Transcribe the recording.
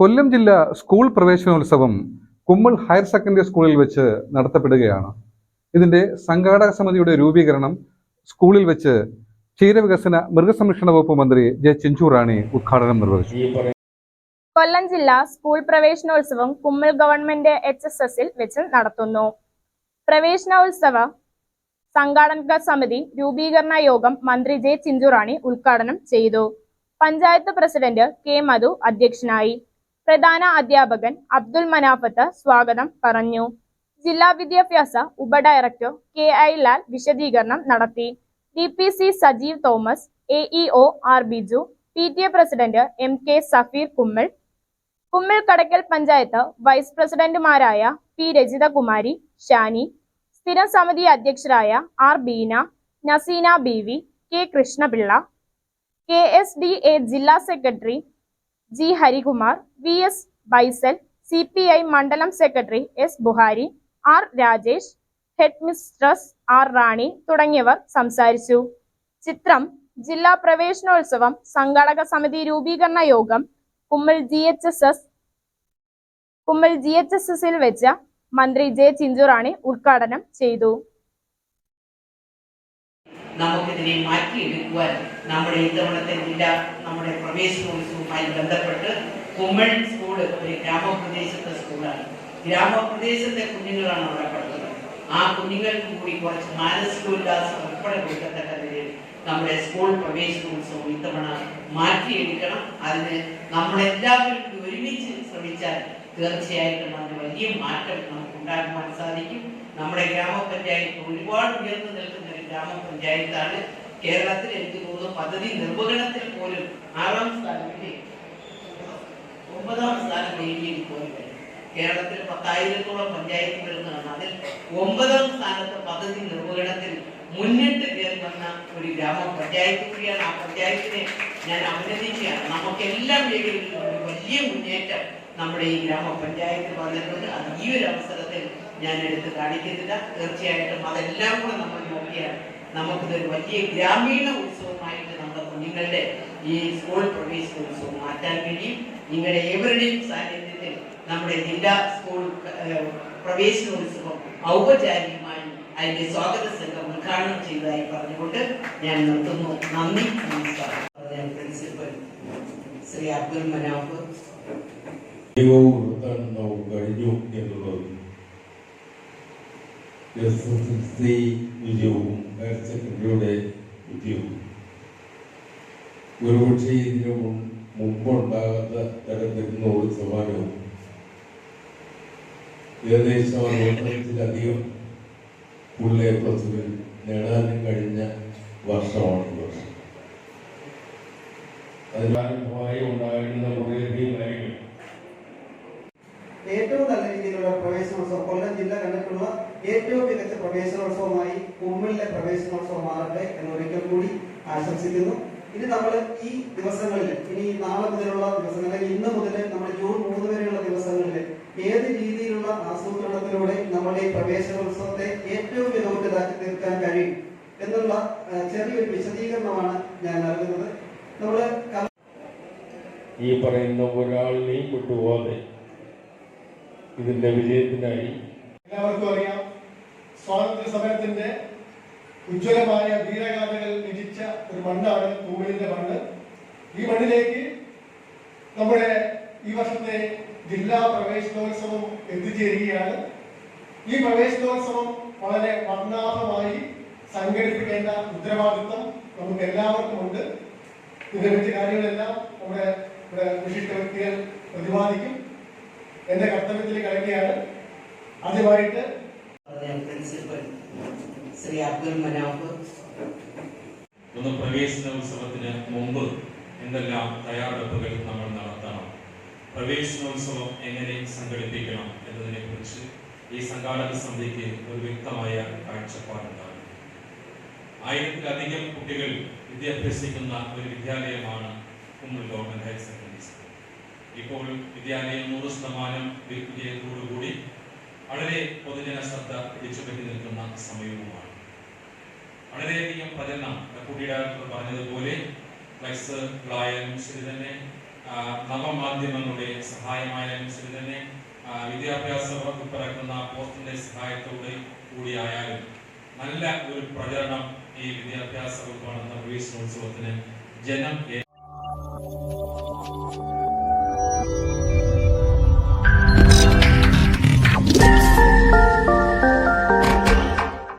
കൊല്ലം ജില്ലാ സ്കൂൾ പ്രവേശനോത്സവം Kummil higher secondary സ്കൂളിൽ വെച്ച് നടത്തപ്പെടുകയാണ്. ഇതിന്റെ സംഘാടക സമിതിയുടെ രൂപീകരണം സ്കൂളിൽ വെച്ച് ക്ഷീരവികസന മൃഗസംരക്ഷണ വകുപ്പ് മന്ത്രി ജെ ചിഞ്ചുറാണി ഉദ്ഘാടനം നിർവഹിച്ചു. കൊല്ലം ജില്ലാ സ്കൂൾ പ്രവേശനോത്സവം കുമ്മൽ ഗവൺമെന്റ് എച്ച് എസ് എസിൽ വെച്ച് നടത്തുന്നു. പ്രവേശനോത്സവ സംഘാടക സമിതി രൂപീകരണ യോഗം മന്ത്രി ജെ ചിഞ്ചുറാണി ഉദ്ഘാടനം ചെയ്തു. പഞ്ചായത്ത് പ്രസിഡന്റ് കെ മധു അധ്യക്ഷനായി. പ്രധാന അധ്യാപകൻ അബ്ദുൽ മനാഫത്ത് സ്വാഗതം പറഞ്ഞു. ജില്ലാ വിദ്യാഭ്യാസ ഉപഡയറക്ടർ കെ ഐ ലാൽ വിശദീകരണം നടത്തി. D P C Sajeev Thomas A E O R Biju P T A president M K Safeer Kummal Kummil Kadakkal panchayat vice പ്രസിഡന്റുമാരായ പി രജിതകുമാരി ഷാനി സ്ഥിരം സമിതി അധ്യക്ഷരായ R Beena Naseena B V K Krishnapillai K S D A ജില്ലാ secretary G Harikumar V S Baisal C P I മണ്ഡലം secretary S Buhari R Rajesh headmistress R Rani തുടങ്ങിയവർ സംസാരിച്ചു. ചിത്രം ജില്ലാ പ്രവേശനോത്സവം സംഘാടക സമിതി രൂപീകരണ യോഗം Kummal G H S S Kummal G H S എസിൽ വെച്ച മന്ത്രി ജെ ചിഞ്ചുറാണി ഉദ്ഘാടനം ചെയ്തു. നമുക്കിതിനെ മാറ്റിയെടുക്കുവാൻ നമ്മുടെ ഇത്തവണത്തെ ജില്ലാ നമ്മുടെ പ്രവേശനോത്സവവുമായി ബന്ധപ്പെട്ട് കുമ്മൺ സ്കൂൾ ഒരു ഗ്രാമപ്രദേശത്തെ സ്കൂളാണ്. ഗ്രാമപ്രദേശത്തെ കുഞ്ഞുങ്ങളാണ് അവിടെ പഠിക്കുന്നത്. ആ കുഞ്ഞുങ്ങൾക്ക് കൂടി കുറച്ച് മാനസികോല്ലാസം ഉൾപ്പെടെ കൊടുക്കത്തക്ക നമ്മുടെ സ്കൂൾ പ്രവേശനോത്സവം ഇത്തവണ മാറ്റിയെടുക്കണം അതിന് നമ്മളെല്ലാവരും ഒരുമിച്ച് ശ്രമിച്ചാൽ തീർച്ചയായിട്ടും അതിന് വലിയ മാറ്റം നമുക്ക് ഉണ്ടാക്കുവാൻ സാധിക്കും നമ്മുടെ ഗ്രാമപഞ്ചായത്ത് ഒരുപാട് ഉയർന്നു നിൽക്കുന്ന ഒരു ഗ്രാമപഞ്ചായത്താണ് കേരളത്തിൽ എനിക്ക് തോന്നുന്നു പദ്ധതി നിർവഹണത്തിൽ പോലും ആറാം സ്ഥാനത്തിൽ? ഒമ്പതാം സ്ഥാനം നേടിയത് പോലും. കേരളത്തിൽ പത്തായിരത്തോളം പഞ്ചായത്തുകൾ എന്നാണ് അതിൽ ഒമ്പതാം സ്ഥാനത്ത് പദ്ധതി നിർവഹണത്തിൽ മുന്നിട്ട് വന്ന ഒരു ഗ്രാമപഞ്ചായത്ത് കൂടിയാണ് ആ പഞ്ചായത്തിനെ ഞാൻ അഭിനന്ദിക്കുകയാണ്. നമുക്കെല്ലാം മേഖലകളിലും ഒരു വലിയ മുന്നേറ്റം നമ്മുടെ ഈ ഗ്രാമപഞ്ചായത്ത് വന്നിട്ടുണ്ട്. അത് ഈ ഒരു അവസരത്തിൽ ഞാൻ എടുത്ത് കാണിക്കുന്നില്ല. തീർച്ചയായിട്ടും അതെല്ലാം കൂടെ നമ്മൾ നോക്കിയാൽ നമുക്കിതൊരു വലിയ ഗ്രാമീണ ഉത്സവമായിട്ട് നമ്മുടെ കുഞ്ഞുങ്ങളുടെ ഈ സ്കൂൾ പ്രവേശനോത്സവം മാറ്റാൻ കഴിയും. നിങ്ങളുടെ ഏവരുടെയും സാന്നിധ്യത്തിൽ നമ്മുടെ ജില്ലാ സ്കൂൾ പ്രവേശനോത്സവം ഔപചാരികമായി അതിന്റെ സ്വാഗത സംഘം ഉദ്ഘാടനം ചെയ്തതായി പറഞ്ഞുകൊണ്ട് ഞാൻ നിർത്തുന്നു. നന്ദി നമസ്കാരം. പ്രിൻസിപ്പൽ ശ്രീ അബ്ദുൽ മനാഫ്. ദൈവവും നമുക്ക് കഴിഞ്ഞു എന്നുള്ളത്. എസ് എസ് എൽ സി വിജയവും ഹയർ സെക്കൻഡറിയുടെ വിജയവും. ഒരുപക്ഷെ ഇതിനു മുമ്പുണ്ടാകാത്ത തരത്തിലുള്ള സമാനവും ഏകദേശം അറുപത്തിലധികം ഫുൾ എ പ്ലസുകൾ നേടാനും കഴിഞ്ഞ വർഷമാണ് ഈ വർഷം. ഉണ്ടായിരുന്ന കുറേയധികം കാര്യങ്ങൾ ഏറ്റവും നല്ല രീതിയിലുള്ള പ്രവേശനോത്സവം കൊല്ലം ജില്ല കണ്ടിട്ടുള്ള ഏറ്റവും മികച്ച പ്രവേശനോത്സവമായി കുമ്മിളിലെ പ്രവേശനോത്സവം മാറട്ടെ എന്നൊരിക്കൽ കൂടി ആശംസിക്കുന്നു. ഇനി നമ്മൾ ഈ ദിവസങ്ങളിൽ ഇനി നാളെ മുതലുള്ള ദിവസങ്ങളിൽ ഇന്ന് മുതൽ നമ്മൾ ജൂൺ മൂന്ന് വരെയുള്ള ദിവസങ്ങളിൽ ഏത് രീതിയിലുള്ള ആസൂത്രണത്തിലൂടെ നമ്മുടെ ഈ പ്രവേശനോത്സവത്തെ ഏറ്റവും മികവുറ്റതാക്കി തീർക്കാൻ കഴിയും എന്നുള്ള ചെറിയൊരു വിശദീകരണമാണ് ഞാൻ നൽകുന്നത്. നമ്മൾ ഈ പറയുന്ന ഒരാളിനെയും കൊണ്ടുപോകാതെ ഇതിന്റെ വിജയത്തിനായി. എല്ലാവർക്കും അറിയാം. സ്വാതന്ത്ര്യ സമരത്തിന്റെ ഉജ്ജ്വലമായ വീരഗാഥകൾ രചിച്ച ഒരു മണ്ണാണ് കുമ്മിളിന്റെ മണ്ണ്. ഈ മണ്ണിലേക്ക് നമ്മുടെ ഈ വർഷത്തെ ജില്ലാ പ്രവേശനോത്സവം എത്തിച്ചേരുകയാണ്. ഈ പ്രവേശനോത്സവം വളരെ വർണാഭമായി സംഘടിപ്പിക്കേണ്ട ഉത്തരവാദിത്വം നമുക്ക് എല്ലാവർക്കും ഉണ്ട്. ഇതിനെപ്പറ്റി കാര്യങ്ങളെല്ലാം നമ്മുടെ ഇവിടെ വിശിഷ്ട വ്യക്തികൾ പ്രതിപാദിക്കും. എന്റെ കർത്തവ്യത്തിൽ കിടക്കുകയാണ്. ആദ്യമായിട്ട് പറഞ്ഞ പ്രിൻസിപ്പൽ ശ്രീ അബ്ദുൽ മനാഫ്. ഒന്ന് പ്രവേശനോത്സവത്തിന് മുമ്പ് എന്തെല്ലാം തയ്യാറെടുപ്പുകൾ നമ്മൾ നടത്തണം പ്രവേശനോത്സവം എങ്ങനെ സംഘടിപ്പിക്കണം എന്നതിനെ കുറിച്ച് ഈ സംഘാടക സമിതിക്ക് ഒരു വ്യക്തമായ കാഴ്ചപ്പാടുണ്ടാകും. ആയിരത്തിലധികം കുട്ടികൾ വിദ്യാഭ്യസിക്കുന്ന ഒരു വിദ്യാലയമാണ് Kummal government higher secondary school. ഇപ്പോൾ വിദ്യാലയം നൂറ് ശതമാനം വിജയത്തോടുകൂടി വളരെ പൊതുജന ശ്രദ്ധ പിടിച്ചുപറ്റി നിൽക്കുന്ന സമയവുമാണ്. വളരെയധികം പ്രചരണം ഡയറക്ടർ പറഞ്ഞതുപോലെ ഫ്ലക്സ് ഫ്ലായറും ശരി തന്നെ നവമാധ്യമങ്ങളുടെ സഹായമായാലും ശരി തന്നെ വിദ്യാഭ്യാസ വകുപ്പ് ഇറക്കുന്ന പോസ്റ്റിന്റെ സഹായത്തോടെ കൂടിയായാലും നല്ല ഒരു പ്രചരണം ഈ വിദ്യാഭ്യാസ വകുപ്പ് നടന്ന പ്രവേശനോത്സവത്തിന് ജനം